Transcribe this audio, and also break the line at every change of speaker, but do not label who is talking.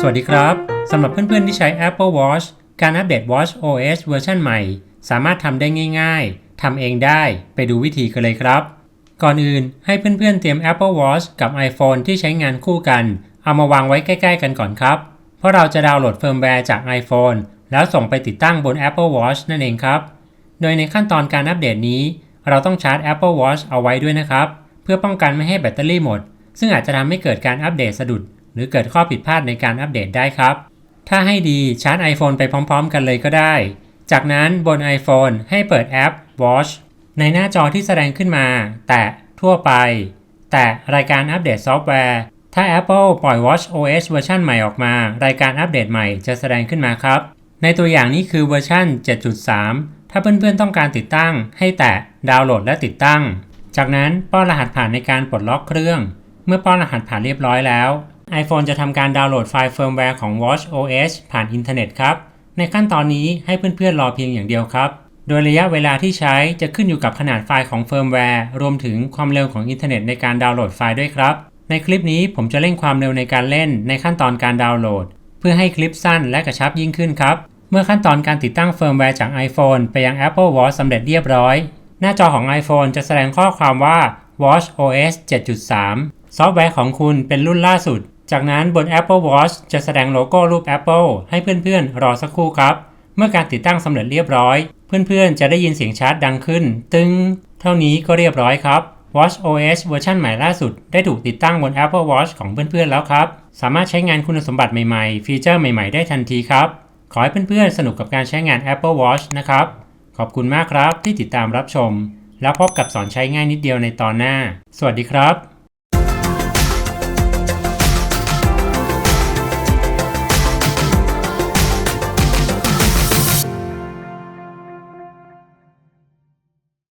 สวัสดีครับ สำหรับเพื่อนๆที่ใช้ Apple Watch การอัปเดต Watch OS เวอร์ชันใหม่ สามารถทำได้ง่ายๆ ทำเองได้ไปดูวิธีกันเลยครับ ก่อนอื่นให้เพื่อนๆเตรียม Apple Watch กับ iPhone ที่ใช้งานคู่กัน เอามาวางไว้ใกล้ๆกันก่อนครับ เพราะเราจะดาวน์โหลดเฟิร์มแวร์จาก iPhone แล้วส่งไปติดตั้งบน Apple Watch นั่นเองครับ โดยในขั้นตอนการอัปเดตนี้ เราต้องชาร์จ Apple Watch เอาไว้ด้วยนะครับ เพื่อป้องกันไม่ให้แบตเตอรี่หมด ซึ่งอาจจะทำให้เกิดการอัปเดตสะดุด หรือเกิดข้อผิดพลาดในการอัปเดตได้ครับ ถ้าให้ดีชาร์จ iPhone ไปพร้อมๆ กันเลยก็ได้ จากนั้นบน iPhone ให้เปิดแอป Watch ในหน้าจอที่แสดงขึ้นมา แตะทั่วไป แตะรายการอัปเดตซอฟต์แวร์ ถ้า Apple ปล่อย Watch OS เวอร์ชันใหม่ออกมา รายการอัปเดตใหม่จะแสดงขึ้นมาครับ ในตัวอย่างนี้คือเวอร์ชัน7.3 ถ้าเพื่อนๆต้องการติดตั้ง ให้แตะดาวน์โหลดและติดตั้ง จากนั้นป้อนรหัสผ่านในการปลดล็อกเครื่อง เมื่อป้อนรหัสผ่านเรียบร้อยแล้ว iPhone จะทำการดาวน์โหลดไฟล์เฟิร์มแวร์ของ Watch OS ผ่านอินเทอร์เน็ตครับ ในขั้นตอนนี้ให้เพื่อนๆรอเพียงอย่างเดียวครับ โดยระยะเวลาที่ใช้จะขึ้นอยู่กับขนาดไฟล์ของเฟิร์มแวร์รวมถึงความเร็วของอินเทอร์เน็ตในการดาวน์โหลดไฟล์ด้วยครับ ในคลิปนี้ผมจะเร่งความเร็วในการเล่นในขั้นตอนการดาวน์โหลด เพื่อให้คลิปสั้นและกระชับยิ่งขึ้นครับ เมื่อขั้นตอนการติดตั้งเฟิร์มแวร์จาก iPhone ไปยัง Apple Watch สำเร็จเรียบร้อย หน้าจอของ iPhone จะแสดงข้อความว่า Watch OS 7.3 ซอฟต์แวร์ของคุณเป็นรุ่นล่าสุด จากนั้นบน Apple Watch จะแสดงโลโก้รูป Apple ให้เพื่อนๆ รอสักครู่ครับ เมื่อการติดตั้งสำเร็จเรียบร้อย เพื่อนๆ จะได้ยินเสียงชาร์จดังขึ้น ตึง เท่านี้ก็เรียบร้อยครับ Watch OS เวอร์ชันใหม่ล่าสุด ได้ถูกติดตั้งบน Apple Watch ของเพื่อนๆ แล้วครับ สามารถใช้งานคุณสมบัติใหม่ๆ ฟีเจอร์ใหม่ๆ ได้ทันทีครับ ขอให้เพื่อนๆ สนุกกับการใช้งาน Apple Watch นะครับ ขอบคุณมากครับที่ติดตามรับชม แล้วพบกับสอนใช้ง่ายนิดเดียวในตอนหน้า สวัสดีครับ